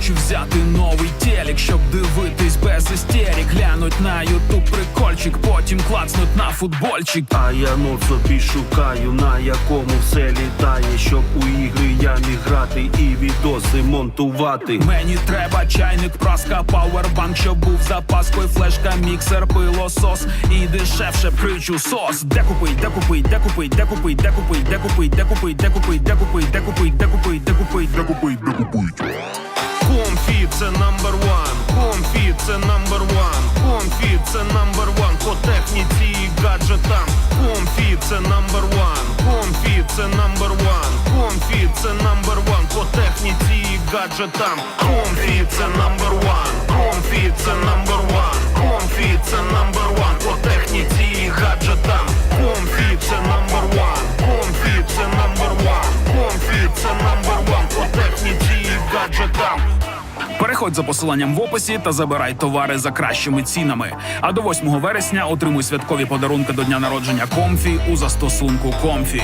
Хочу взяти новий телек, щоб дивитись без істерик. Глянуть на ютуб прикольчик, потім клацнуть на футбольчик. А я ноут собі шукаю, на якому все літає, щоб у ігри я міг грати і відоси монтувати. Мені треба чайник, праска, пауербанк, щоб був запаскою, флешка, міксер, пилосос і дешевше причу сос. Де купить, де купить, де купить, де купить, де купить, де купить, де купить, де купить, де купить, де купить, де купить, де купить, де купить, де купить. Комфі це number one, комфі це number one, комфі це number one по техніці і гаджетам. Комфі це number one, комфі це number one, комфі це number one по техніці і гаджетам. Комфі це number one, комфі це number one, комфі це number one по техніці і гаджетам. Комфі це number one, комфі це number one, комфі це number one по техніці і гаджетам. Переходь за посиланням в описі та забирай товари за кращими цінами. А до 8 вересня отримуй святкові подарунки до дня народження Комфі у застосунку Комфі.